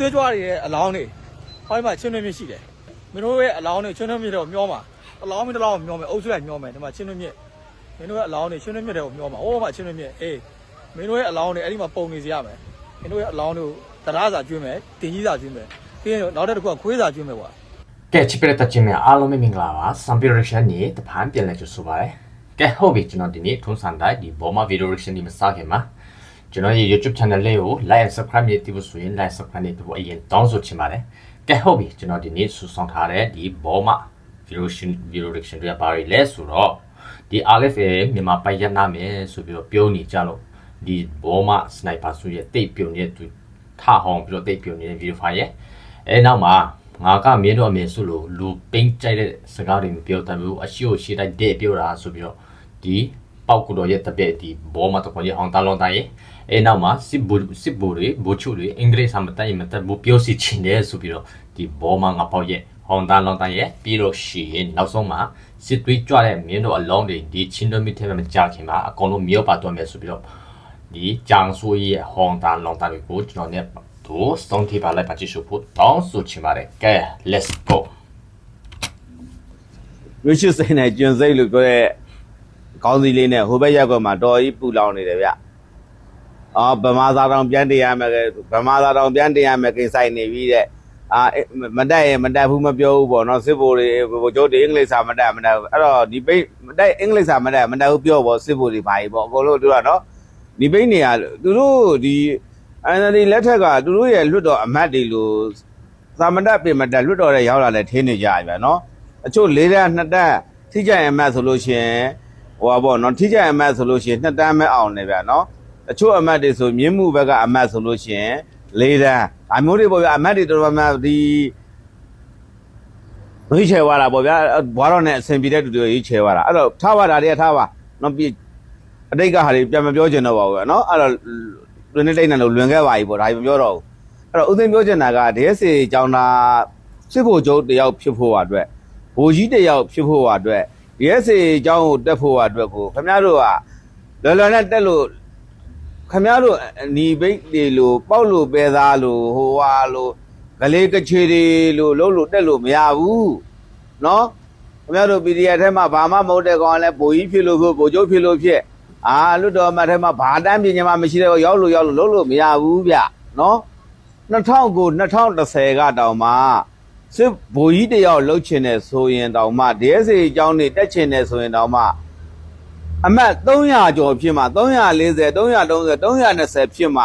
သွေးကြွားတွေရဲ့အလောင်းတွေဟောဒီမှာချင်းတွင်းမြစ်ရှိတယ်မင်းတို့ရဲ့အလောင်းတွေချင်းတွင်းမြစ်တော့မျောမှာအလောင်းမင်းတစ်လောင်းမျောမယ်အုပ်စုလိုက်မျောမယ်ဒီမှာချင်းတွင်းမြစ်မင်းတို့ရဲ့အလောင်းတွေချင်းတွင်းမြစ်တွေကိုမျောမှာအိုးမှာချင်းတွင်းမြစ်အေးမင်းတို့ရဲ့အလောင်းတွေအဲ့ဒီမှာပုံနေစီရမယ်မင်းတို့ရဲ့အလောင်းတွေကိုတရားစာကျွေးမယ်တင်ကြီးစာကျွေးမယ်ပြီးရင်နောက်တစ်ခုကခွေးစာကျွေးမယ်ကွာကဲချစ်ပြတဲ့ချင်းများအားလုံးပဲမင်္ဂလာပါစံပီရက်ရှင်นี่တဖန်ပြန်လဲကြဆိုပါရယ်ကဲဟုတ်ပြီကျွန်တော်ဒီနေ့ထုံးစံတိုင်းဒီဘောမဗီဒီယိုရက်ရှင်ဒီမစခင်မှာ ကျွန်တော်ရဲ့ YouTube channel လေးကို like and subscribe လုပ်ပြီးဆိုရင် like subscribe လုပ်ပြီးအရင်တောင်းဆိုချင်ပါတယ်ကဲဟုတ်ပြီကျွန်တော်ဒီနေ့ဆူဆောင်ထားတဲ့ဒီဘောမဗီဒီယိုရှင်ဗီဒီယိုရက်ရှင်တွေပါရီလဲဆိုတော့ဒီ RFA မြန်မာပိုင်ရနာမယ်ဆိုပြီးတော့ပြောနေကြလို့ဒီဘောမစနိုက်ပါဆိုရဲ့တိတ်ပြုံနေတဲ့သူထဟောင်းပြီးတော့တိတ်ပြုံနေတဲ့ဗီဒီယိုဖိုင်ရဲ့အဲနောက်မှာငါကမင်းတို့အမေဆိုလို့လူပိန်းကြိုက်တဲ့စကားတွေမပြောတတ်ဘူးအရှိကိုရှိတိုင်းတဲ့ပြောတာဆိုပြီးတော့ဒီ ပေါက်ကူတော်ရဲ့တပည့်ဒီဘောမတကွန်ရဲ့အောင်တလုံးတိုင်းအဲနောက်မှာစစ်ဘူစစ်ဘူတွေဘူချုတွေအင်္ဂလိပ်စာမတတ်ရင်မတတ်ဘူးပြောစီချင်တယ်ဆိုပြီးတော့ဒီဘောမငါပေါက်ရဲ့အောင်တလုံးတိုင်းရဲ့ပြီးတော့ရှိရင်နောက်ဆုံးမှာစစ်သွေးကြွတဲ့မင်းတို့အလုံးတွေဒီချင်းတို့မိထဲမှာမကြခင်မှာအကုန်လုံးမြောက်ပါတော့မယ်ဆိုပြီးတော့ဒီဂျန်ဆိုရဲ့ဟောင်တန်လုံးတိုင်းကိုကျွန်တော် ਨੇ တို့စုံထိပါလိုက်ပါကြည့်ရှုဖို့တောင်းဆိုချင်ပါတယ်ကဲ let's go ရွှေရှိစိတ်နဲ့ကျွန်းစိတ်လို့ပြောတဲ့ ကောင်းစီလေးနဲ့ဟိုဘက်ရက်ကွက်မှာတော်ကြီးပူလောင်နေတယ်ဗျ။အော်ဗမာသားတောင်ပြန်တင်ရမယ်ကဲဗမာသားတောင်ပြန်တင်ရမယ်ကိစ္စနေပြီတဲ့။အာအေးမတက်ရင်မတက်ဘူးမပြောဘူးပေါ့နော်စစ်ဘိုလ်တွေဘိုလ်ချုပ်တွေအင်္ဂလိပ်စာမတက်မတက်ဘူးအဲ့တော့ဒီပိတ်မတက်အင်္ဂလိပ်စာမတက်မတက်ဘူးပြောပေါ့စစ်ဘိုလ်တွေဘာကြီးပေါ့အကုန်လုံးတို့ကနော်ဒီပိတ်နေရသူတို့ဒီ NLD လက်ထက်ကသူတို့ရဲ့လွတ်တော်အမတ်တွေလို့သာမတက်ပြင်မတက်လွတ်တော်တဲ့ရောက်လာလဲထင်းနေကြရပြန်နော်အချို့၄တက်2တက်ထိကြရင်အမတ်ဆိုလို့ရှိရင် ဟိုပါပေါ့နော်ထိကြရင်အမတ်ဆိုလို့ရှိရင်2တန်းမဲ့အောင်နေဗျာနော်အချို့အမတ်တွေဆိုမြင်းမှုဘက်ကအမတ်ဆိုလို့ရှိရင်၄တန်းဒါမျိုးတွေပေါ့ဗျာအမတ်တွေတော်တော်များများဒီရွေးချယ်သွားတာပေါ့ဗျာဘွားတော်နဲ့အဆင်ပြေတဲ့တူတူရွေးချယ်သွားတာအဲ့တော့ထားပါတာတွေကထားပါနော်ပြအတိတ်ကဟာတွေပြန်မပြောချင်တော့ပါဘူးဗျာနော်အဲ့တော့လွင်နေတိတ်နေလို့လွင်ခဲ့ပါပြီပေါ့ဒါကြီးမပြောတော့ဘူးအဲ့တော့ဦးသိန်းပြောချင်တာက DSA ကျောင်းသားစစ်ဖို့ကျုပ်တယောက်ဖြစ်ဖို့အတွက်ဘိုလ်ကြီးတယောက်ဖြစ်ဖို့ဟာအတွက် DSA အကြောင်းကိုတက်ဖို့ဟာအတွက်ကိုခင်ဗျားတို့ကလော်လော်နဲ့တက်လို့ခင်ဗျားတို့အနီဘိတ်တွေလို့ပေါက်လို့ပဲသားလို့ဟိုဟာလို့ဂလေးကချေတွေလို့လုံးလို့တက်လို့မရဘူးနော်ခင်ဗျားတို့ PDF ထဲမှာဘာမှမဟုတ်တဲ့ကောင်ကလည်းဘိုလ်ကြီးဖြစ်လို့ဖြစ်ဘိုလ်ချုပ်ဖြစ်လို့ဖြစ်အာလွတ်တော်မထဲမှာဘာတမ်းပြင်ညမှာမရှိတဲ့ကောင်ရောက်လို့ရောက်လို့လုံးလို့မရဘူးဗျနော်2009 2010ကတောင်မှ စစ်ဘိုလ်ကြီးတယောက်လှုပ်ချင်တယ်ဆိုရင်တောင်မှ DSA အကြောင်းနေတက်ချင်တယ်ဆိုရင်တောင်မှအမတ်300ကျော်ဖြစ်မှ340 330 320ဖြစ်မှ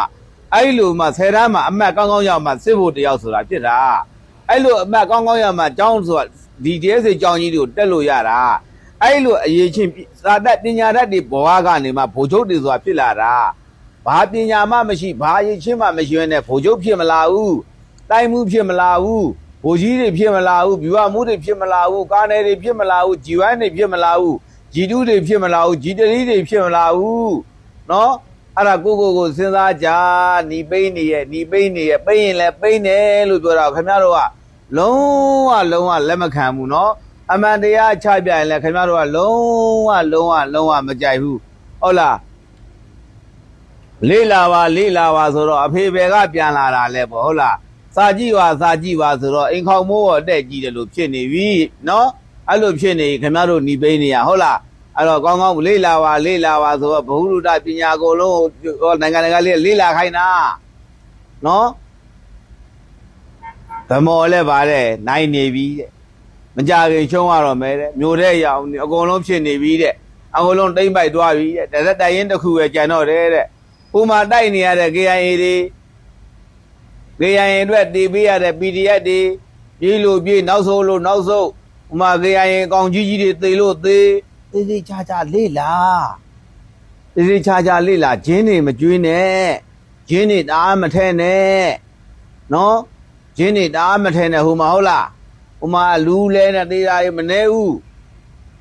အဲ့လိုမှ10တန်းမှအမတ်ကောင်းကောင်းရောက်မှစစ်ဘိုလ်တယောက်ဆိုတာဖြစ်တာအဲ့လိုအမတ်ကောင်းကောင်းရောက်မှကျောင်းဆိုတာဒီ DSA အကြောင်းကြီးတွေကိုတက်လို့ရတာအဲ့လိုအရေးချင်းစာတတ်ပညာတတ်တွေဘဝကနေမှဗိုလ်ချုပ်တွေဆိုတာဖြစ်လာတာဘာပညာမှမရှိဘာအရေးချင်းမှမရှိရတဲ့ဗိုလ်ချုပ်ဖြစ်မလာဘူးတိုင်းမှုဖြစ်မလာဘူး ဘိုလ်ကြီးတွေဖြစ်မလာဘူးဘီဝမှုတွေဖြစ်မလာဘူးကားနယ်တွေဖြစ်မလာဘူးဂျီဝိုင်းတွေဖြစ်မလာဘူးဂျီတူးတွေဖြစ်မလာဘူးဂျီတရီတွေဖြစ်မလာဘူးเนาะအဲ့ဒါကိုကိုကိုစဉ်းစားကြညီပိန်းနေရဲ့ညီပိန်းနေရဲ့ပိန်းရင်လည်းပိန်းတယ်လို့ပြောတာခင်ဗျားတို့ကလုံးဝလုံးဝလက်မခံဘူးเนาะအမှန်တရားချပြရင်လည်းခင်ဗျားတို့ကလုံးဝလုံးဝလုံးဝမကြိုက်ဘူးဟုတ်လားလေးလာပါလေးလာပါဆိုတော့အဖေဘယ်ကပြန်လာတာလဲပေါ့ဟုတ်လား စာကြည့်ပါစာကြည့်ပါဆိုတော့အိမ်ခေါင်မိုးတော့တက်ကြည့်တယ်လို့ဖြစ်နေပြီနော်အဲ့လိုဖြစ်နေခင်ဗျားတို့หนีပိနေရဟုတ်လားအဲ့တော့ကောင်းကောင်းလေ့လာပါလေ့လာပါဆိုတော့ဘဟုတုတပညာကိုလုံးနိုင်ငံတကာလေးလေ့လာခိုင်းတာနော်ဗမော်လည်းပါတယ်နိုင်နေပြီတဲ့မကြခင်ချုံးရတော့မယ်တဲ့မြို့တဲ့ရအောင်အကုန်လုံးဖြစ်နေပြီတဲ့အကုန်လုံးတိမ့်ပိုက်သွားပြီတဲ့တရက်တိုင်ရင်တစ်ခုပဲကြံတော့တယ်တဲ့ဟိုမှာတိုက်နေရတဲ့ KIA တွေ KIA အတွက်တည်ပေးရတဲ့ PDF တွေပြေးလို့ပြေးနောက်ဆုံးလို့နောက်ဆုံးဥမာ KIA အကောင်ကြီးကြီးတွေသေလို့သေသေသေးချာချာလေးလာသေသေးချာချာလေးလာဂျင်းတွေမကျွေးနဲ့ဂျင်းတွေတအားမထဲနဲ့နော်ဂျင်းတွေတအားမထဲနဲ့ဟိုမှာဟုတ်လားဟိုမှာလူလဲနဲ့တေးတာရေမနေဘူး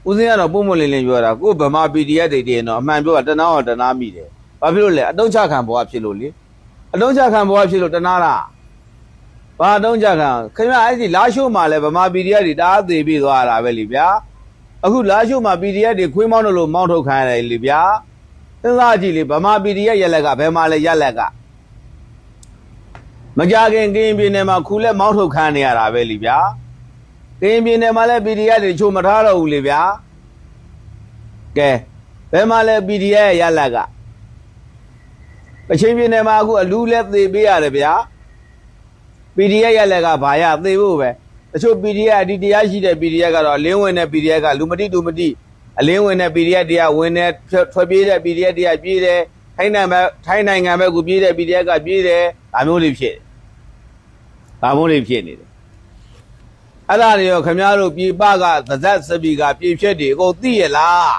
ဦးစင်းကတော့ပုံမလင်းလင်းပြောတာကိုဗမာ PDF တွေတည်ရင်တော့အမှန်ပြောတာတနာတော့တနာမိတယ်ဘာဖြစ်လို့လဲအတုံးချခံဘောကဖြစ်လို့လေ အတုံးချခံဘောကဖြစ်လို့တနာလားဘာတော့ကြခံခင်ဗျအဲ့ဒီလာရှိုးမှာလဲဗမာ PDF တွေတအားသေးပြီးသွားတာပဲလीဗျာအခုလာရှိုးမှာ PDF တွေခွေးမောင်းလို့မောင်းထုတ်ခံရတယ်လीဗျာစဉ်းစားကြည့်လေဗမာ PDF ရက်လက်ကဘယ်မှာလဲရက်လက်ကမကြခင်ကရင်ပြည်နယ်မှာခုလက်မောင်းထုတ်ခံနေရတာပဲလीဗျာကရင်ပြည်နယ်မှာလည်း PDF တွေချို့မထားတော့ဘူးလေဗျာကဲဘယ်မှာလဲ PDF ရဲ့ရလက်က အချင်းပြည်နယ်မှာအခုအလူလက်သေးပေးရတယ်ဗျာ PDF ရလက်ကဘာရသေဖို့ပဲတချို့ PDF အဒီတရားရှိတဲ့ PDF ကတော့အလင်းဝင်တဲ့ PDF ကလူမတိတူမတိအလင်းဝင်တဲ့ PDF တရားဝင်တဲ့ထွက်ပြေးတဲ့ PDF တရားပြေးတယ်ထိုင်းနိုင်ငံဘက်ထိုင်းနိုင်ငံဘက်ကိုပြေးတဲ့ PDF ကပြေးတယ်ဒါမျိုးတွေဖြစ်တယ်ဒါမျိုးတွေဖြစ်နေတယ်အဲ့ဒါတွေရောခင်ဗျားတို့ပြေပကသဇက်စပီကပြေဖြက်တွေအကုန်သိရလား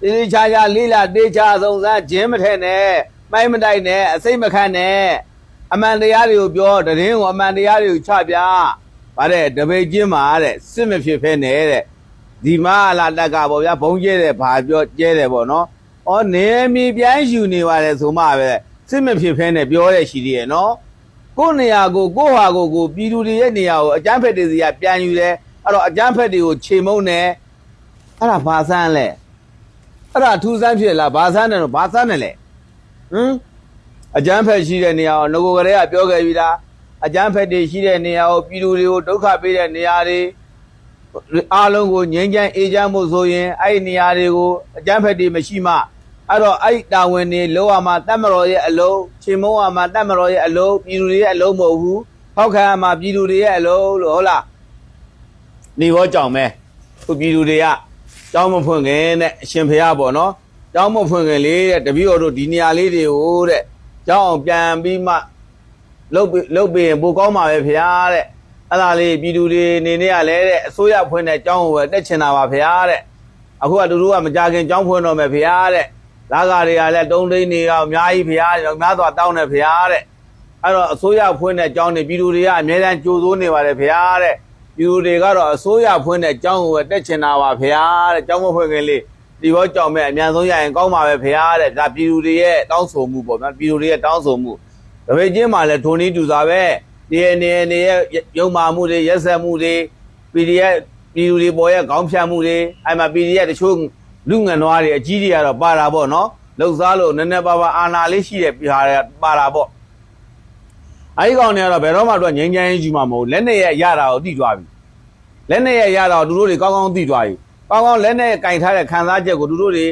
တေးသေးချာချာလေးလာတေးချာစုံစမ်းဂျင်းမထဲနဲ့ မိုင်းမတိုက်နဲ့အစိတ်မခန့်နဲ့အမှန်တရားတွေကိုပြောတရင်ကိုအမှန်တရားတွေကိုချပြဗါတဲ့တပိတ်ချင်းမှာတဲ့စစ်မဖြစ်ဖဲနဲ့တဲ့ဒီမလာတက်ကပေါ့ဗျာဘုံကျဲတယ်ဘာပြောကျဲတယ်ပေါ့နော်ဩနေမီပြန်ယူနေပါတယ်ဆိုမှပဲစစ်မဖြစ်ဖဲနဲ့ပြောတဲ့ရှိသေးရဲ့နော်ကိုယ့်နေရာကိုကိုယ့်ဟာကိုယ်ကိုပြည်သူတွေရဲ့နေရာကိုအကြမ်းဖက်တွေစီကပြန်ယူတယ်အဲ့တော့အကြမ်းဖက်တွေကိုခြေမုံနေအဲ့ဒါဘာဆန်းလဲအဲ့ဒါထူးဆန်းဖြစ်လားဘာဆန်းတယ်တော့ဘာဆန်းတယ်လဲ ဟမ်အကျန်းဖက်ရှိတဲ့နေရာကိုငကိုကလေးကပြောခဲ့ပြီလားအကျန်းဖက်တွေရှိတဲ့နေရာကိုပြည်သူတွေကိုဒုက္ခပေးတဲ့နေရာတွေအားလုံးကိုငြိမ်းချမ်းအေးချမ်းမှုဆိုရင်အဲ့ဒီနေရာတွေကိုအကျန်းဖက်တွေမရှိမှအဲ့တော့အဲ့ဒီတာဝန်တွေလောရမှာတတ်မတော်ရဲ့အလုံးချိန်မုံရမှာတတ်မတော်ရဲ့အလုံးပြည်သူတွေရဲ့အလုံးမဟုတ်ဘူးဟောက်ခံရမှာပြည်သူတွေရဲ့အလုံးလို့ဟုတ်လားနေဘောကြောင်မဲသူပြည်သူတွေကကြောင်းမဖွင့်ခင်တဲ့အရှင်ဖရာပေါ့နော် ကြောင်းမဖွင့်ခင်လေးတဲ့တပည့်တော်တို့ဒီနေရာလေးတွေကိုတဲ့ကျောင်းအောင်ပြန်ပြီးမှလုတ်ပြီးလုတ်ပြီးရင်ပိုကောင်းပါပဲဖေဟာတဲ့အဲ့ဒါလေးပြည်သူတွေနေနေရလဲတဲ့အစိုးရဖွင့်တဲ့ကျောင်းကိုပဲတက်ချင်တာပါဖေဟာတဲ့အခုကတူတူကမကြခင်ကျောင်းဖွင့်တော့မယ်ဖေဟာတဲ့လာကာတွေကလည်းတုံးသိန်းတွေကအများကြီးဖေဟာတဲ့များစွာတောင်းတယ်ဖေဟာတဲ့အဲ့တော့အစိုးရဖွင့်တဲ့ကျောင်းတွေပြည်သူတွေကအများတန်းကြိုးစိုးနေပါတယ်ဖေဟာတဲ့ပြည်သူတွေကတော့အစိုးရဖွင့်တဲ့ကျောင်းကိုပဲတက်ချင်တာပါဖေဟာတဲ့ကျောင်းမဖွင့်ခင်လေး ဒီဘောကြောင်မဲ့အမြန်ဆုံးရရင်ကောင်းပါပဲဖေဟာတဲ့ဒါပြည်သူတွေရဲ့တောင်းဆိုမှုပေါ့ဗျာပြည်သူတွေရဲ့တောင်းဆိုမှုတပည့်ချင်းမှလည်းထုံနည်းတူစားပဲ DNA နေရဲ့ရုံမာမှုတွေရက်ဆက်မှုတွေ PDF ပြည်သူတွေပေါ်ရဲ့ခေါင်းဖြတ်မှုတွေအဲ့မှာ PDF တချို့လူငန်နွားတွေအကြီးတွေကတော့ပါတာပေါ့နော်လှုပ်ရှားလို့နည်းနည်းပါးပါးအာနာလေးရှိတဲ့ပြဟာတွေပါတာပေါ့အဲဒီကောင်တွေကတော့ဘယ်တော့မှတော့ငြိမ်းချမ်းရေးယူမှာမဟုတ်လက်နဲ့ရရတာကိုသိသွားပြီလက်နဲ့ရရတော့သူတို့တွေကောင်းကောင်းသိသွားပြီ ကောင်းကောင်းလက်နဲ့ကင်ထားတဲ့ခံစားချက်ကိုသူတို့တွေ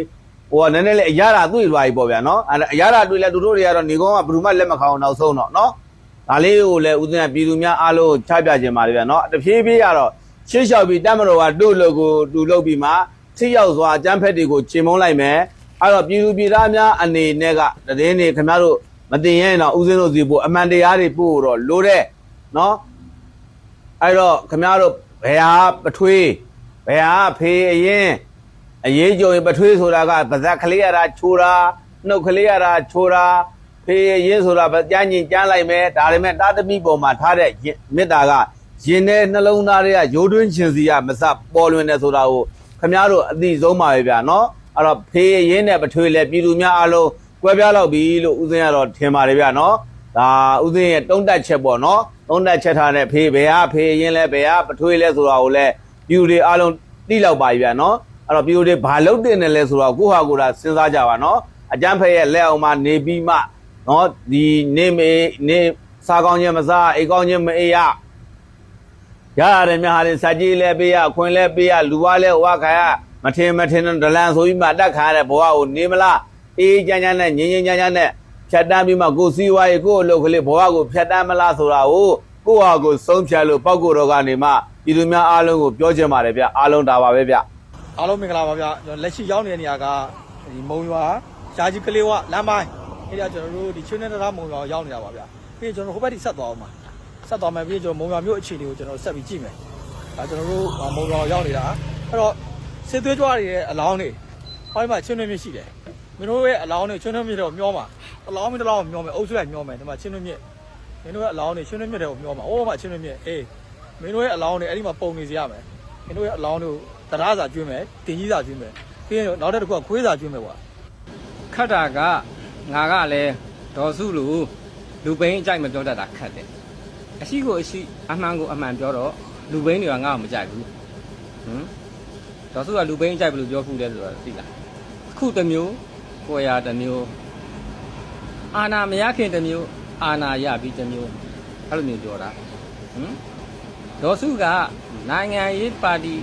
ဟိုကနည်းနည်းလေးအရတာတွေ့သွားပြီပေါ့ဗျာနော်အဲ့ဒါအရတာတွေ့လဲသူတို့တွေကတော့နေကောင်းကဘယ်သူမှလက်မခံအောင်နောက်ဆုံးတော့နော်ဒါလေးကိုလည်းဦးဇင်းကပြည်သူများအားလုံးချပြခြင်းပါတယ်ဗျာနော်တဖြည်းဖြည်းကတော့ရှေ့လျှောက်ပြီးတတ်မတော်ကတို့လို့ကိုတူလုပ်ပြီးမှထိရောက်စွာအကြမ်းဖက်တွေကိုချိန်မုံလိုက်မယ်အဲ့တော့ပြည်သူပြည်သားများအနေနဲ့ကတည်င်းနေခင်ဗျားတို့မတင်ရင်တော့ဦးဇင်းတို့စီပို့အမှန်တရားတွေပို့တော့လိုတဲ့နော်အဲ့တော့ခမရတို့ဘယ်ဟာပထွေး ဘယ်ဟာဖေးအရင်အရေးကြုံရင်ပထွေးဆိုတာကပါဇက်ကလေးရတာချိုးတာနှုတ်ကလေးရတာချိုးတာဖေးအရင်ဆိုတာကြမ်းညင်ကြမ်းလိုက်မယ်ဒါပေမဲ့တာသမီပေါ်မှာထားတဲ့မေတ္တာကရင်ထဲနှလုံးသားတွေကရိုးတွင်းခြင်းစီကမစပေါ်လွင်တယ်ဆိုတာကိုခမရတို့အသိဆုံးပါပဲဗျာနော်အဲ့တော့ဖေးအရင်နဲ့ပထွေးလဲပြည်သူများအားလုံးကွဲပြားလောက်ပြီလို့ဦးစင်းကတော့ထင်ပါတယ်ဗျာနော်ဒါဥသိရဲ့တုံးတက်ချက်ပေါ့နော်တုံးတက်ချက်ထားတဲ့ဖေးဘယ်ဟာဖေးရင်လဲဘယ်ဟာပထွေးလဲဆိုတာကိုလည်းပြူတွေအားလုံး တိလောက်ပါပြီဗျာနော်အဲ့တော့ပြူတွေဘာလုပ်တင်တယ်လဲဆိုတော့ကိုဟာကိုယ်တာစဉ်းစားကြပါနော်အကျန်းဖက်ရဲ့လက်အောင်မှာနေပြီးမှနော်ဒီနေမေနေစားကောင်းခြင်းမစားအိတ်ကောင်းခြင်းမအေးရရရတယ်မြဟာတွေစัจကြီးလဲပေးရခွင်လဲပေးရလူဝါလဲဝါခါရမထင်မထင်ဒလန်ဆိုပြီးမှတက်ခါရတဲ့ဘဝကိုနေမလားအေးချမ်းချမ်းနဲ့ငြင်းငြင်းချမ်းချမ်းနဲ့ဖြတ်တန်းပြီးမှကိုယ်စီးပွားရေးကိုယ့်အလုပ်ကလေးဘဝကိုဖြတ်တန်းမလားဆိုတာကို ကိုယ့်ဟာကိုယ်ဆုံးဖြတ်လို့ပောက်ကိုယ်တော်ကနေမှပြည်သူများအားလုံးကိုပြောချင်ပါတယ်ဗျအားလုံးဒါပါပဲဗျအားလုံးမင်္ဂလာပါဗျာကျွန်တော်လက်ရှိရောက်နေတဲ့နေရာကဒီမုံရွာရှားကြီးကလေးဝလမ်းပိုင်းအဲ့ဒါကျွန်တော်တို့ဒီချင်းနဲ့တရားမုံရွာရောက်နေတာပါဗျာပြီးရင်ကျွန်တော်ဟိုဘက်ထိဆက်သွားအောင်ပါဆက်သွားမယ်ပြီးရင်ကျွန်တော်မုံရွာမြို့အခြေအနေကိုကျွန်တော်ဆက်ပြီးကြည့်မယ်ဒါကျွန်တော်တို့မုံရွာရောက်နေတာအဲ့တော့စစ်သွေးကြွားတွေရဲ့အလောင်းတွေဟောဒီမှာချင်းတွင်းမြစ်ရှိတယ်မင်းတို့ရဲ့အလောင်းတွေချင်းတွင်းမြစ်တော့မျောမှာအလောင်းမင်းတစ်လောင်းမျောမယ်အုပ်စုလိုက်မျောမယ်ဒီမှာချင်းတွင်းမြစ်မ င်းတို့ရဲ့အလောင်းတွေချင်းတွင်းမြစ်တွေကိုမျောမှာအိုးမှာချင်းတွင်းမြစ်အေးမင်းတို့ရဲ့အလောင်းတွေအဲ့ဒီမှာပုံနေစီရမယ်မင်းတို့ရဲ့အလောင်းတွေကိုတရားစာကျွေးမယ်တင်ကြီးစာကျွေးမယ်ပြီးရင်နောက်တစ်ခုကခွေးစာကျွေးမယ်ကွာခတ်တာကငါကလည်းဒေါ်စုလူလူပိန်းအကြိုက်မပြောတတ်တာခတ်တယ်အရှိကိုအရှိအမှန်ကိုအမှန်ပြောတော့လူပိန်းတွေကငါ့ကိုမကြိုက်ဘူးဟမ်ဒေါ်စုကလူပိန်းအကြိုက်ဘယ်လိုပြောဖူးလဲဆိုတော့သိလားခုတစ်မျိုးကိုယ်ရာတစ်မျိုးအာနာမရခင်တစ်မျိုး အာနာရပြီးတစ်မျိုးအဲ့လိုမျိုးပြောတာဟမ်ဒေါ်စုကနိုင်ငံရေးပါတီ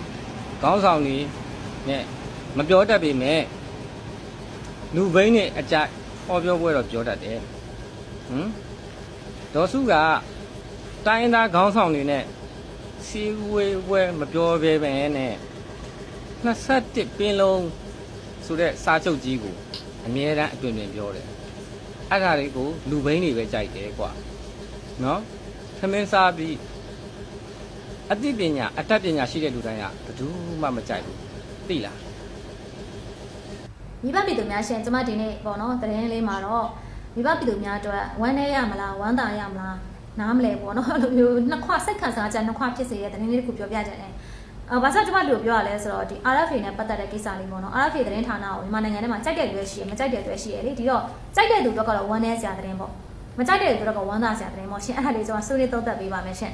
ခေါင်းဆောင်တွေနဲ့မပြောတတ်ပေမဲ့လူဘိန်းနဲ့အကြိုက်ဟောပြောပွဲတော့ပြောတတ်တယ်ဟမ်ဒေါ်စုကတိုင်းသားခေါင်းဆောင်တွေနဲ့စီဝေးပွဲမပြောဘဲပဲနဲ့21ပင်လုံးဆိုတဲ့စာချုပ်ကြီးကိုအမြဲတမ်းအတွင်တွင်ပြောတယ် အဲ့ဒါတွေကိုလူဘိန်းတွေပဲကြိုက်တယ်ကွာနော်သမင်းစားပြီးအသိပညာအတတ်ပညာရှိတဲ့လူတိုင်းကဘယ်သူမှမကြိုက်ဘူးသိလားမိဘပြည်သူများရှင်ကျမဒီနေ့ပေါ့နော်သတင်းလေးမှာတော့မိဘပြည်သူများအတွက်ဝမ်းနေရမလားဝမ်းသာရမလားနားမလဲပေါ့နော်အဲ့လိုမျိုးနှစ်ခွစိတ်ခံစားချက်နှစ်ခွဖြစ်စေတဲ့သတင်းလေးတစ်ခုပြောပြကြတယ် အော်ဘာသာကျမတို့ပြောရလဲဆိုတော့ဒီ RFA နဲ့ပတ်သက်တဲ့ကိစ္စလေးပေါ့နော် RFA သတင်းဌာနကိုမြန်မာနိုင်ငံထဲမှာကြိုက်တဲ့လူတွေရှိရမကြိုက်တဲ့လူတွေရှိရလေဒီတော့ကြိုက်တဲ့သူတို့ကတော့ဝမ်းနေစရာသတင်းပေါ့မကြိုက်တဲ့သူတို့ကဝမ်းသာစရာသတင်းပေါ့ရှင်အဲ့ဒါလေးကျွန်တော်ဆွေးနွေးသုံးသပ်ပေးပါမယ်ရှင်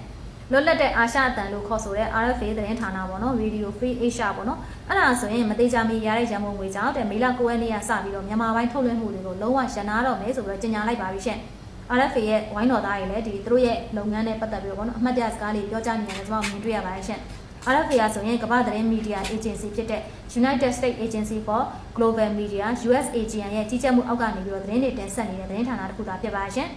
လွတ်လပ်တဲ့အာရှအတန်လို့ခေါ်ဆိုတဲ့ RFA သတင်းဌာနပေါ့နော် Radio Free Asia ပေါ့နော်အဲ့ဒါဆိုရင်မသေးချာမီရတဲ့ရန်ပုံငွေကြောင့်တဲ့မေလ9ရက်နေ့ကစပြီးတော့မြန်မာပိုင်းထုတ်လွှင့်မှုတွေကိုလုံးဝရန်နာတော့မယ်ဆိုပြီးတော့ကြေညာလိုက်ပါပြီရှင် RFA ရဲ့ဝိုင်းတော်သားတွေလည်းဒီသူတို့ရဲ့လုပ်ငန်းနဲ့ပတ်သက်ပြီးတော့ပေါ့နော်အမှတ်တရစကားလေးပြောကြနေတယ်ကျွန်တော်မြင်တွေ့ရပါတယ်ရှင် RFA ကဆိုရင်ကမ္ဘာသတင်းမီဒီယာ agency ဖြစ်တဲ့ United States Agency for Global Media USAGM ရဲ့ကြီးကြပ်မှုအောက်ကနေပြီးတော့သတင်းတွေတင်ဆက်နေတဲ့သတင်းဌာနတစ်ခုသာဖြစ်ပါရှင်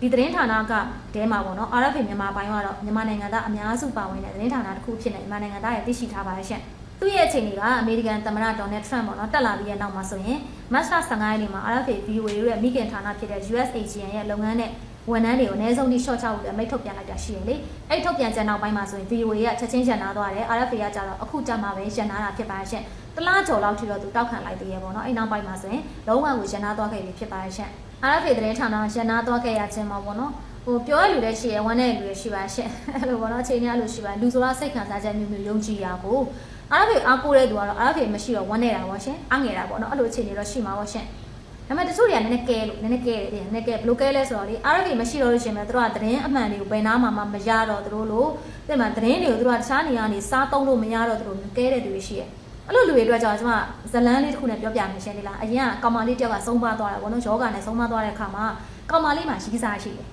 ဒီသတင်းဌာနကတဲမှာပေါ့နော် RFA မြန်မာပိုင်းကတော့မြန်မာနိုင်ငံသားအများစုပါဝင်တဲ့သတင်းဌာနတစ်ခုဖြစ်နေမြန်မာနိုင်ငံသားရဲ့သိရှိထားပါရှင်သူ့ရဲ့အခြေအနေကအမေရိကန်သမ္မတဒေါ်နယ်ထရန့်ပေါ့နော်တက်လာပြီးတဲ့နောက်မှာဆိုရင်မတ်လ15ရက်နေ့မှာ RFA VOA ရဲ့မိခင်ဌာနဖြစ်တဲ့ USAGM ရဲ့လုပ်ငန်းနဲ့ ဝန်ထမ်းတွေကိုအနည်းဆုံးထိ short ချဖို့အမိတ်ထုတ်ပြန်လိုက်တာရှိရလေအဲ့ထုတ်ပြန်ချက်နောက်ပိုင်းမှာဆိုရင် VOA ကချက်ချင်းရန်နာသွားတယ် RFA ကကြတော့အခုကြမှာပဲရန်နာတာဖြစ်ပါရဲ့တလားကျော်လောက်ထိတော့သူတောက်ခံလိုက်သေးရပေါ့နော်အဲ့နောက်ပိုင်းမှာဆိုရင်လုံးဝကိုရန်နာသွားခဲ့ပြီဖြစ်ပါရဲ့ RFA သတင်းဌာနရန်နာသွားခဲ့ရခြင်းမှာပေါ့နော်ဟိုပြောရလူလည်းရှိရဝမ်းတဲ့လူလည်းရှိပါရှင့်အဲ့လိုပေါ့နော်အချိန်ကြီးလို့ရှိပါလူဆိုတာစိတ်ခံစားချက်မျိုးမျိုးယုံကြည်ရကိုအားဖေအားကိုးတဲ့သူကတော့အားဖေမရှိတော့ဝမ်းနေတာပေါ့ရှင်အငယ်တာပေါ့နော်အဲ့လိုအခြေအနေတော့ရှိမှာပေါ့ရှင် ဒါပေမဲ့တချို့တွေကနည်းနည်းကဲလို့နည်းနည်းကဲတယ်နည်းနည်းကဲဘယ်လိုကဲလဲဆိုတော့လေ RFA မရှိတော့လို့ရှိရင်ပဲသူတို့ကသတင်းအမှန်တွေကိုဘယ်နာမှမမရတော့သူတို့လို့တဲ့မှာသတင်းတွေကိုသူတို့ကတခြားနေရာကနေစားသုံးလို့မရတော့သူတို့ကဲတဲ့သူတွေရှိရဲ့အဲ့လိုလူတွေအတွက်ကြောင့်ကျွန်မဇလန်းလေးတစ်ခုနဲ့ပြောပြမယ်ရှင်ဒီလားအရင်ကကောင်မလေးတယောက်ကဆုံးပါသွားတာပေါ့နော်ယောဂနဲ့ဆုံးပါသွားတဲ့အခါမှာကောင်မလေးမှာရီးစားရှိတယ်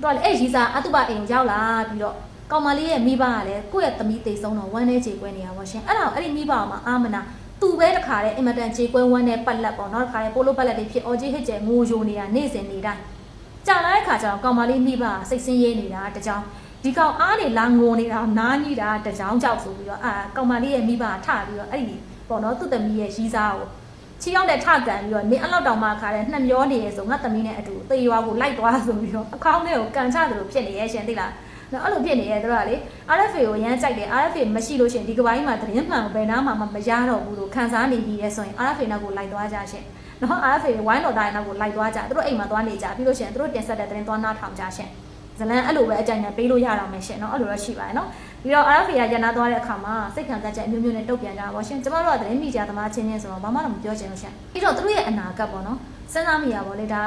သူကလေအဲ့ရီးစားအတုပအိမ်ကိုရောက်လာပြီးတော့ကောင်မလေးရဲ့မိဘကလည်းကိုယ့်ရဲ့သမီးတိတ်ဆုံးတော့ဝမ်းနေချေကွဲနေတာပေါ့ရှင်အဲ့ဒါကိုအဲ့ဒီမိဘကမှအာမနာ သူပဲတခါတဲ့အင်မတန်ခြေကွဲဝမ်းနဲ့ပတ်လက်ပေါ့နော်တခါတဲ့ပိုလိုပတ်လက်တွေဖြစ်အော်ကြီးဟစ်ကျဲငိုယိုနေတာနေ့စဉ်နေတိုင်းကြာလာတဲ့ခါကျတော့ကောင်မလေးမိဘကစိတ်ဆင်းရဲနေတာတကြောင်ဒီကောင်အားနေလာငိုနေတာနားကြီးတာတကြောင်ကြောက်ဆိုပြီးတော့အာကောင်မလေးရဲ့မိဘကထပြီးတော့အဲ့ဒီပေါ့နော်သူ့သမီးရဲ့ရီးစားကိုချီရောက်တဲ့ထကန်ပြီးတော့နင်းအဲ့လောက်တောင်မှခါတဲ့နှမျောနေရဆိုငါသမီးနဲ့အတူသေရွာကိုလိုက်သွားဆိုပြီးတော့အကောင်းထဲကိုကန်ချတယ်လို့ဖြစ်နေရဲ့ရှင်သိလား နော်အဲ့လိုဖြစ်နေရဲ့တို့ကလေ RFA ကိုရမ်းကြိုက်တယ် RFA မရှိလို့ရှင်ဒီကပိုင်းမှာသတင်းမှန်ဘယ်နာမှမမရတော့ဘူးလို့ခံစားနေပြီးရဲဆိုရင် RFA နောက်ကိုလိုက်သွားကြရှင်နော် RFA ဝိုင်းတော်တိုင်းနောက်ကိုလိုက်သွားကြသူတို့အိမ်မှာသွားနေကြပြီးလို့ရှင်သူတို့တင်ဆက်တဲ့သတင်းသွားနားထောင်ကြရှင်ဇလန်အဲ့လိုပဲအကြိုင်နဲ့ပေးလို့ရတော့မယ်ရှင်နော်အဲ့လိုတော့ရှိပါတယ်နော်ပြီးတော့ RFA ကရန်နာသွားတဲ့အခါမှာစိတ်ခံစားချက်အမျိုးမျိုးနဲ့တုတ်ပြန်ကြတာပေါ့ရှင်ကျမတို့ကသတင်းမီဒီယာသမားချင်းချင်းဆိုတော့ဘာမှတော့မပြောချင်ဘူးရှင်ပြီးတော့သူတို့ရဲ့အနာဂတ်ပေါ့နော်စဉ်းစားမိရပါလေဒါ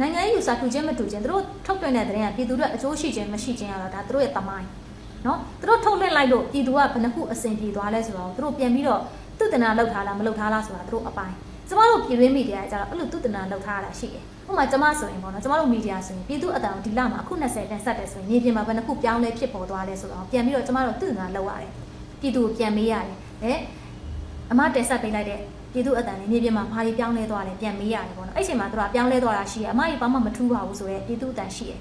နိုင်ငံရေးယူဆတူချင်းမတူချင်းသူတို့ထုတ်ပြန်တဲ့သတင်းကပြည်သူတွေအကျိုးရှိခြင်းမရှိခြင်းရတော့ဒါသူတို့ရဲ့တမိုင်းနော်သူတို့ထုတ်လွှင့်လိုက်လို့ပြည်သူကဘယ်နှခုအဆင်ပြေသွားလဲဆိုတော့သူတို့ပြန်ပြီးတော့သူတနာလောက်ထားလားမလောက်ထားလားဆိုတာသူတို့အပိုင်းကျမတို့ပြည်တွင်းမီဒီယာကကြတော့အဲ့လိုသူတနာလောက်ထားတာရှိတယ်ဥပမာကျမဆိုရင်ပေါ့နော်ကျမတို့မီဒီယာဆိုရင်ပြည်သူအတန်ဒီလမှာအခု20တန်းဆက်တယ်ဆိုရင်မြေပြင်မှာဘယ်နှခုပြောင်းလဲဖြစ်ပေါ်သွားလဲဆိုတော့ပြန်ပြီးတော့ကျမတို့သူတနာလောက်ရတယ်ပြည်သူကိုပြန်မေးရတယ်ဟဲ့အမတင်ဆက်ပေးလိုက်တဲ့ ပြည်သူအတန်လေးမြေပြင်မှာဘာတွေပြောင်းလဲသွားလဲပြန်မေးရတယ်ပေါ့နော်အဲ့ချိန်မှာသူကပြောင်းလဲသွားတာရှိရအမကြီးဘာမှမထူးပါဘူးဆိုရဲပြည်သူအတန်ရှိရ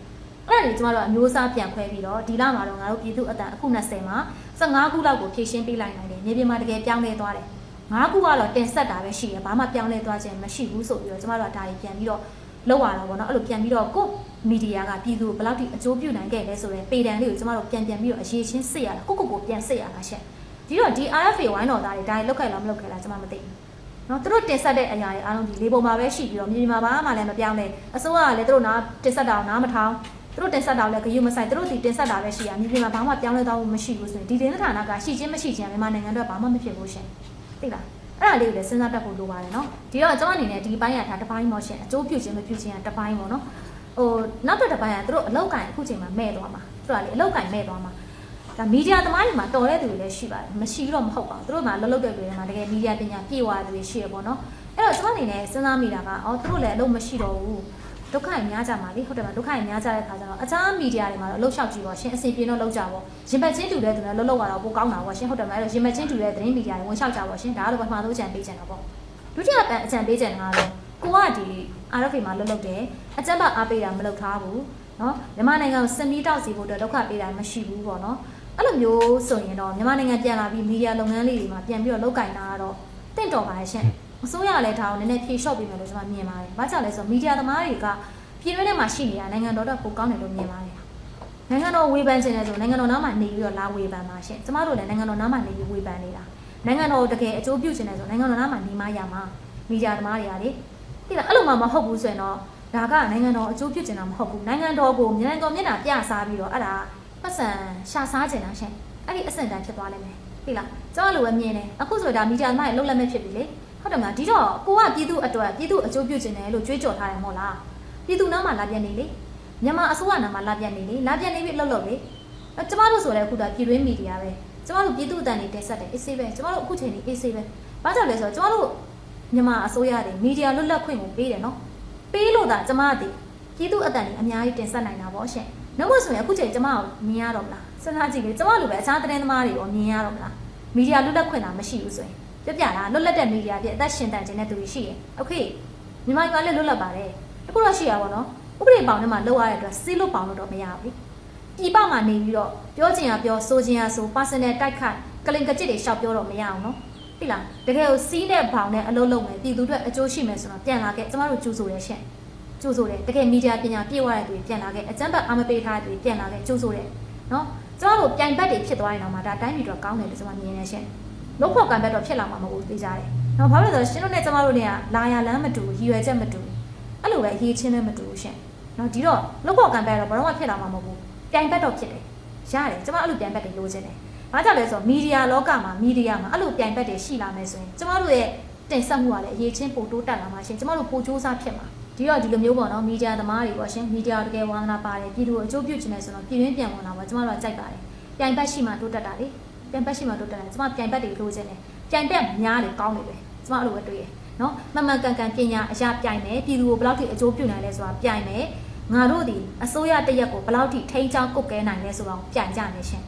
အဲ့ဒါကြီးကျမတို့အမျိုးအစားပြန်ခွဲပြီးတော့ဒီလမှာတော့ငါတို့ပြည်သူအတန်အခု20မှာ15ခုလောက်ကိုဖြည့်ရှင်းပေးလိုက်နိုင်တယ်မြေပြင်မှာတကယ်ပြောင်းလဲသွားတယ်ငါးခုကတော့တင်ဆက်တာပဲရှိရဘာမှပြောင်းလဲသွားခြင်းမရှိဘူးဆိုပြီးတော့ကျမတို့ကဒါတွေပြန်ပြီးတော့လောက်ရတာပေါ့နော်အဲ့လိုပြန်ပြီးတော့ကိုမီဒီယာကပြည်သူကိုဘယ်လောက်ထိအကျိုးပြုနိုင်ခဲ့လဲဆိုတော့ပေတံလေးကိုကျမတို့ပြန်ပြန်ပြီးတော့အရေးချင်းစစ်ရတာကိုကိုကိုပြန်စစ်ရတာရှင့်ဒီတော့ဒီ RFA ဝိုင်းတော်သားတွေဒါတွေလောက်ခဲ့လားမလောက်ခဲ့လားကျမမသိဘူး နော်သူတို့တင်ဆက်တဲ့အရာတွေအားလုံးဒီလေးပုံမှာပဲရှိပြီးတော့မြေပြင်မှာဘာမှလည်းမပြောင်းလဲအစိုးရကလည်းသူတို့နာတင်ဆက်တာကိုနားမထောင်သူတို့တင်ဆက်တာလည်းဂရုမစိုက်သူတို့ဒီတင်ဆက်တာပဲရှိရမြေပြင်မှာဘာမှပြောင်းလဲသွားမှုမရှိဘူးဆိုရင်ဒီတင်သက်ဌာနကရှိချင်းမရှိချင်းမြန်မာနိုင်ငံအတွက်ဘာမှမဖြစ်ဘူးရှင်သိလားအဲ့ဒါလေးကိုလည်းစဉ်းစားတတ်ဖို့လိုပါတယ်နော်ဒီတော့ကျွန်မအနေနဲ့ဒီပိုင်းကဒါတစ်ပိုင်းမောရှင်အကျိုးပြုခြင်းမပြုခြင်းကတစ်ပိုင်းပေါ့နော်ဟိုနောက်တစ်တစ်ပိုင်းကသူတို့အလောက်ကင်အခုချိန်မှာမဲ့သွားမှာသူတို့ကလေအလောက်ကင်မဲ့သွားမှာ ဒါမီဒီယာသမားတွေမှာတော်တဲ့သူတွေလည်းရှိပါတယ်မရှိတော့မဟုတ်ပါဘူးသူတို့မှာလှုပ်လှုပ်တဲ့တွေမှာတကယ်မီဒီယာပညာပြည့်ဝတဲ့သူတွေရှိရပေါ့နော်အဲ့တော့ကျွန်မအနေနဲ့စဉ်းစားမိတာကအော်သူတို့လည်းအလုပ်မရှိတော့ဘူးဟ ဒုက္ခတွေများကြမှာလေဟုတ်တယ်မလားဒုက္ခတွေများကြတဲ့ခါကျတော့အခြားမီဒီယာတွေမှာတော့အလုပ်လျှောက်ကြည့်ပါရှင်အစီအပြေတော့လုပ်ကြပါရင်ပတ်ချင်းတူတဲ့သူတွေလှုပ်လှုပ်ရတော့ပိုကောင်းတာပေါ့ရှင်ဟုတ်တယ်မလားအဲ့တော့ရင်ပတ်ချင်းတူတဲ့သတင်းမီဒီယာတွေဝင်လျှောက်ကြပါရှင်ဒါကတော့ပထမဆုံးအကြံပေးချင်တာပေါ့ဒုတိယအကြံပေးချင်တာကတော့ကိုကဒီ RFA မှာလှုပ်လှုပ်တယ်အကြံပါအားပေးတာမလုပ်ထားဘူးเนาะမြန်မာနိုင်ငံကိုစမီတောက်စီဖို့အတွက်ဒုက္ခပေးတာမရှိဘူးပေါ့နော် အဲ့လိုမျိုးဆိုရင်တော့မြန်မာနိုင်ငံပြန်လာပြီးမီဒီယာလုပ်ငန်းလေးတွေမှာပြန်ပြီးတော့လုပ်ကင်တာကတော့တင့်တော်ပါရဲ့ရှင်အစိုးရလည်းဒါကိုနည်းနည်းဖြေလျှော့ပေးမယ်လို့ကျွန်မမြင်ပါတယ်။ဘာကြောင့်လဲဆိုတော့မီဒီယာသမားတွေကပြည်တွင်းထဲမှာရှိနေတာနိုင်ငံတော်တော့ပိုကောင်းတယ်လို့မြင်ပါတယ်။နိုင်ငံတော်ဝေဖန်ခြင်းလဲဆိုနိုင်ငံတော်နားမှာနေပြီးတော့လာဝေဖန်ပါရှင်။ကျမတို့လည်းနိုင်ငံတော်နားမှာနေပြီးဝေဖန်နေတာ။နိုင်ငံတော်တကယ်အကျိုးပြုခြင်းလဲဆိုနိုင်ငံတော်နားမှာနေမှရမှာမီဒီယာသမားတွေကလေသိလားအဲ့လိုမှမဟုတ်ဘူးဆိုရင်တော့ဒါကနိုင်ငံတော်အကျိုးပြုခြင်းတာမဟုတ်ဘူးနိုင်ငံတော်ကိုမြန်တော်မျက်နှာပြစားပြီးတော့အဲ့ဒါ ပတ်စံရှာစားခြင်းတာရှင်အဲ့ဒီအဆင့်တန်းဖြစ်သွားလိမ့်မယ်သိလားကျွန်တော်လိုပဲမြင်တယ်အခုဆိုဒါမီဒီယာသမားတွေလုံးလက်မဲ့ဖြစ်ပြီလေဟုတ်တယ်မလားဒီတော့ကိုကပြည်သူအတွက်ပြည်သူအကျိုးပြုခြင်းတယ်လို့ကြွေးကြော်ထားတယ်မဟုတ်လားပြည်သူနားမှာလာပြတ်နေလေမြန်မာအစိုးရနားမှာလာပြတ်နေလေလာပြတ်နေပြီလှုပ်လှုပ်လေအဲကျမတို့ဆိုလည်းအခုဒါပြည်တွင်းမီဒီယာပဲကျမတို့ပြည်သူအတန်တွေတက်ဆက်တယ်အေးဆေးပဲကျမတို့အခုချိန်ကြီးအေးဆေးပဲဘာကြောင့်လဲဆိုတော့ကျမတို့မြန်မာအစိုးရတွေမီဒီယာလွတ်လပ်ခွင့်ကိုပေးတယ်နော်ပေးလို့ဒါကျမတို့ပြည်သူအတန်ကြီးအများကြီးတင်ဆက်နိုင်တာပေါ့ရှင်။ နှုတ်မဆိုရင်အခုချိန်ကျမကိုမြင်ရတော့မလားစဉ်းစားကြည့်လေကျမလိုပဲအခြားသတင်းသမားတွေရောမြင်ရတော့မလားမီဒီယာလွတ်လပ်ခွင့်တာမရှိဘူးဆိုရင်ပြပြတာလွတ်လပ်တဲ့မီဒီယာပြအသက်ရှင်တန်ခြင်းတဲ့သူတွေရှိရင်โอเคမြန်မာပြည်ကလည်းလွတ်လပ်ပါတယ်တခုတော့ရှိရပါတော့ဥပဒေပေါင်းထဲမှာလောက်ရတဲ့အတွက်စီးလို့ပေါင်းလို့တော့မရဘူးပြည်ပမှာနေပြီးတော့ပြောချင်ရပြောဆိုချင်ရဆို personal တိုက်ခိုက်ကလင်ကကြစ်တွေရှောက်ပြောတော့မရအောင်နော်သိလားတကယ်ကိုစီးတဲ့ဘောင်နဲ့အလုပ်လုပ်မယ်ပြည်သူတွေအကျိုးရှိမယ်ဆိုတော့ပြန်လာခဲ့ကျမတို့ကြိုးဆိုရရှင့် ကြိုးဆိုတယ်တကယ်မီဒီယာပညာပြည့်ဝတဲ့သူတွေပြန်လာခဲ့အကြမ်းဖက်အာမပေးထားတဲ့သူတွေပြန်လာခဲ့ကြိုးဆိုတယ်နော်ကျမတို့ပြိုင်ဘက်တွေဖြစ်သွားရင်တော့မှဒါတိုင်းပြည်တော့ကောင်းတယ်လို့ကျွန်မမြင်နေရှင်လုံးဖောက်ကံဘက်တော့ဖြစ်လာမှာမဟုတ်ဘူးသိကြတယ်နော်ဘာလို့လဲဆိုတော့ရှင်တို့နဲ့ကျမတို့နဲ့ကလာရလမ်းမတူရည်ရွယ်ချက်မတူအဲ့လိုပဲအရေးချင်းလည်းမတူဘူးရှင်နော်ဒီတော့လုံးဖောက်ကံဘက်တော့ဘယ်တော့မှဖြစ်လာမှာမဟုတ်ဘူးပြိုင်ဘက်တော့ဖြစ်တယ်ရတယ်ကျမအဲ့လိုပြိုင်ဘက်တွေလိုချင်တယ်ဘာကြောင့်လဲဆိုတော့မီဒီယာလောကမှာမီဒီယာမှာအဲ့လိုပြိုင်ဘက်တွေရှိလာမယ်ဆိုရင်ကျမတို့ရဲ့တင်ဆက်မှုကလည်းအရေးချင်းပိုတိုးတက်လာမှာရှင်ကျမတို့ပိုစူးစမ်းဖြစ်မှာ ဒီတော့ဒီလိုမျိုးပေါ့နော်မီဒီယာသမားတွေပေါ့ရှင်မီဒီယာတကယ်ဝါသနာပါတယ်ပြည်သူကိုအကျိုးပြုချင်တယ်ဆိုတော့ပြည်တွင်းပြန်ဝင်လာပါကျမတို့ကကြိုက်ပါတယ်ပြိုင်ဘက်ရှိမှတိုးတက်တာလေပြိုင်ဘက်ရှိမှတိုးတက်တာကျမပြိုင်ဘက်တွေလိုချင်တယ်ပြိုင်ဘက်များတယ်ကောင်းတယ်ပဲကျမအဲ့လိုပဲတွေ့ရနော်မမှန်ကန်ကန်ပညာအရာပြိုင်မယ်ပြည်သူကိုဘယ်လောက်ထိအကျိုးပြုနိုင်လဲဆိုတာပြိုင်မယ်ငါတို့ဒီအစိုးရတရက်ကိုဘယ်လောက်ထိထိန်းချောင်းကုတ်ကဲနိုင်လဲဆိုတော့ပြိုင်ကြမယ်ရှင်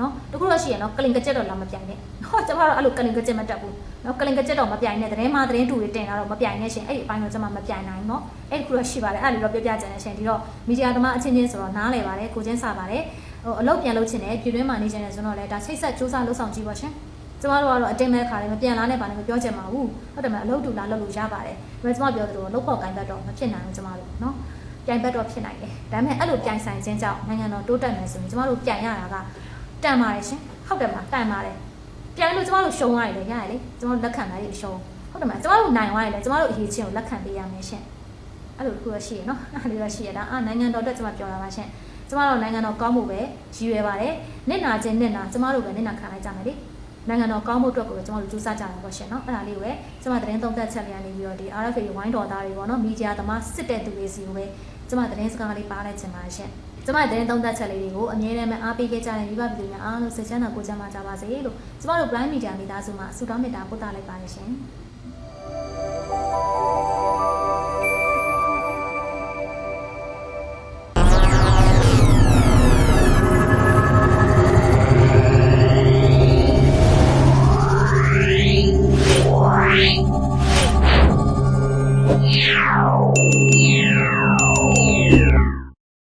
နော်တခုတော့ရှိရနော်ကလင်ကကြက်တော့လာမပြိုင်နဲ့ဟောကျမတို့အဲ့လိုကလင်ကကြက်မတက်ဘူးနော်ကလင်ကကြက်တော့မပြိုင်နဲ့သတင်းမှာသတင်းတူတွေတင်လာတော့မပြိုင်နဲ့ရှင်အဲ့ဒီအပိုင်းတော့ကျမမပြိုင်နိုင်ဘူးနော်အဲ့ဒီခုတော့ရှိပါတယ်အဲ့ဒါလေးတော့ပြပြကြတယ်ရှင်ဒီတော့မီဒီယာသမားအချင်းချင်းဆိုတော့နားလည်ပါတယ်ကိုချင်းစားပါတယ်ဟိုအလုပ်ပြန်လုပ်ချင်တယ်ပြည်တွင်းမှာနေချင်တယ်ဆိုတော့လေဒါချိတ်ဆက်စူးစမ်းလုပ်ဆောင်ကြည့်ပါရှင်ကျမတို့ကတော့အတင်းမဲ့ခါလေးမပြန်လာနဲ့ပါနဲ့မပြောချင်ပါဘူးဟုတ်တယ်မလားအလုပ်တူလာလုပ်လို့ရပါတယ်ဒါပေမဲ့ကျမပြောသလိုလုပ်ဖို့ကိုင်းဘက်တော့မဖြစ်နိုင်ဘူးကျမတို့နော်ပြိုင်ဘက်တော့ဖြစ်နိုင်တယ်ဒါပေမဲ့အဲ့လိုပြိုင်ဆိုင်ခြင်းကြောင့်နိုင်ငံတော်တိုးတက်မယ်ဆိုရင်ကျမတို့ပြိုင်ရတာက တန်ပါတယ်ရှင်ဟုတ်တယ်မလားတန်ပါတယ်ပြန်လို့ကျမတို့ရှုံးရတယ်လေရတယ်လေကျမတို့လက်ခံတာတွေရှုံးဟုတ်တယ်မလားကျမတို့နိုင်သွားရတယ်လေကျမတို့အရေးချင်းကိုလက်ခံပေးရမယ်ရှင်အဲ့လိုတစ်ခုတော့ရှိရနော်အဲ့လိုတော့ရှိရတာအာနိုင်ငံတော်အတွက်ကျမပြောတာပါရှင်ကျမတို့နိုင်ငံတော်ကောင်းဖို့ပဲရည်ရွယ်ပါတယ်နစ်နာခြင်းနစ်နာကျမတို့ပဲနစ်နာခံလိုက်ကြမယ်လေနိုင်ငံတော်ကောင်းဖို့အတွက်ကိုပဲကျမတို့ကြိုးစားကြတာပေါ့ရှင်နော်အဲ့ဒါလေးကိုပဲကျမသတင်းသုံးသပ်ချက်လေးကနေပြီးတော့ဒီ RFA ဝိုင်းတော်သားတွေပေါ့နော်မီဒီယာသမားစစ်တဲ့သူတွေစီကိုပဲကျမသတင်းစကားလေးပါလိုက်ချင်ပါရှင် ကျမတဲ့သုံးသက်ချက်လေးတွေကိုအမြဲတမ်းပဲအားပေးခဲ့ကြတဲ့မိဘပြည်သူများအားလုံးစိတ်ချမ်းသာကိုယ်ချမ်းသာကြပါစေလို့ကျမတို့ Blind Media မိသားစုမှဆုတောင်းမေတ္တာပို့သလိုက်ပါတယ်ရှင်။